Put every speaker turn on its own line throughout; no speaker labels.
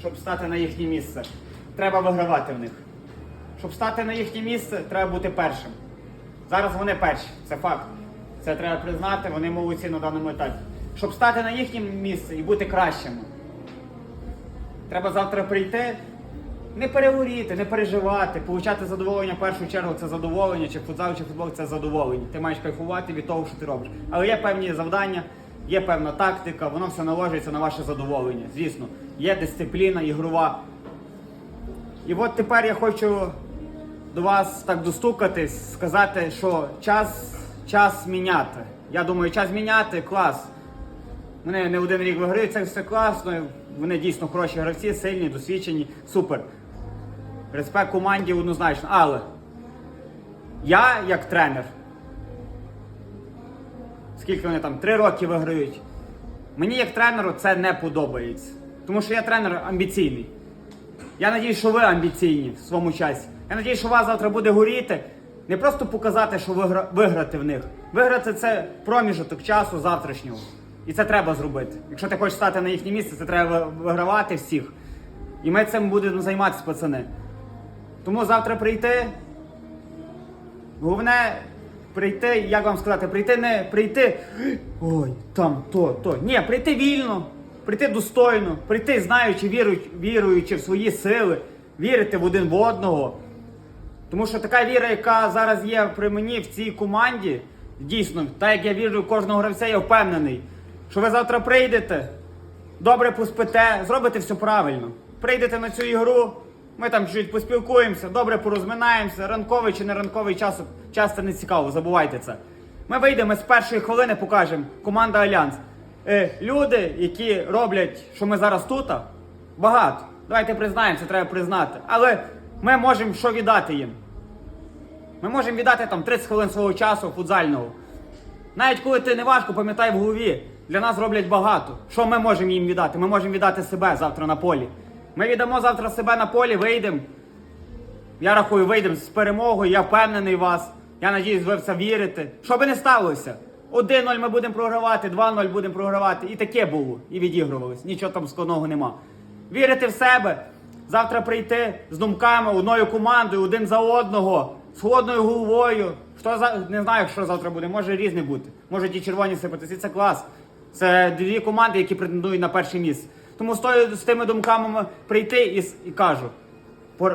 щоб стати на їхнє місце, треба вигравати в них. Щоб стати на їхнє місце, треба бути першим. Зараз вони перші, це факт. Це треба признати, вони молодці на даному етапі. Щоб стати на їхнє місце і бути кращими. Треба завтра прийти, не перегоріти, не переживати, получати задоволення в першу чергу це задоволення, чи футзал, чи футбол це задоволення. Ти маєш кайфувати від того, що ти робиш. Але є певні завдання, є певна тактика, воно все наложується на ваше задоволення. Звісно, є дисципліна ігрова. І от тепер я хочу до вас так достукатись, сказати, що час, час міняти. Я думаю, час міняти клас. Вони не один рік виграють, це все класно. Вони дійсно хороші гравці, сильні, досвідчені, супер. Респект команді однозначно. Але я як тренер, скільки вони там, три роки виграють. Мені як тренеру це не подобається. Тому що я тренер амбіційний. Я надіюсь, що ви амбіційні в своєму часі. Я надіюсь, що у вас завтра буде горіти. Не просто показати, що вигра... виграти в них. Виграти це проміжок часу завтрашнього. І це треба зробити. Якщо ти хочеш стати на їхнє місце, це треба вигравати всіх. І ми цим будемо займатися, пацани. Тому завтра прийти. Головне прийти, як вам сказати, прийти не прийти. Ой, там то, то. Ні, прийти вільно, прийти достойно, прийти, знаючи, віруючи, віруючи в свої сили, вірити в один в одного. Тому що така віра, яка зараз є при мені в цій команді, дійсно, так як я вірю в кожного гравця, я впевнений, що ви завтра прийдете, добре поспите, зробите все правильно. Прийдете на цю ігру, ми там чуть поспілкуємося, добре порозминаємося. Ранковий чи не ранковий час, час це не цікаво, забувайте це. Ми вийдемо з першої хвилини, покажемо команда Альянс. Е, люди, які роблять, що ми зараз тут, багато. Давайте признаємо, це треба признати. Але ми можемо що віддати їм. Ми можемо віддати там 30 хвилин свого часу футзального. Навіть коли ти не важко, пам'ятай в голові, для нас роблять багато. Що ми можемо їм віддати? Ми можемо віддати себе завтра на полі. Ми віддамо завтра себе на полі, вийдемо. Я рахую, вийдемо з перемогою, я впевнений в вас. Я надіюсь, ви в це вірите. Що би не сталося? 1-0 ми будемо програвати, 2-0 будемо програвати. І таке було. І відігрувались. Нічого там складного нема. Вірити в себе, завтра прийти з думками, одною командою, один за одного, з холодною головою. Хто за не знаю, що завтра буде, може різне бути. Може ті червоні сипатися. І це клас. Це дві команди, які претендують на перше місце. Тому стою з тими думками прийти і, і кажу.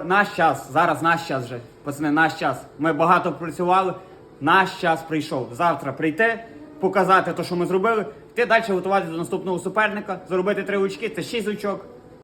Наш час, зараз наш час вже. Пацани, наш час. Ми багато працювали. Наш час прийшов. Завтра прийти, показати те, що ми зробили, ти далі готуватися до наступного суперника, заробити три очки, це шість очок.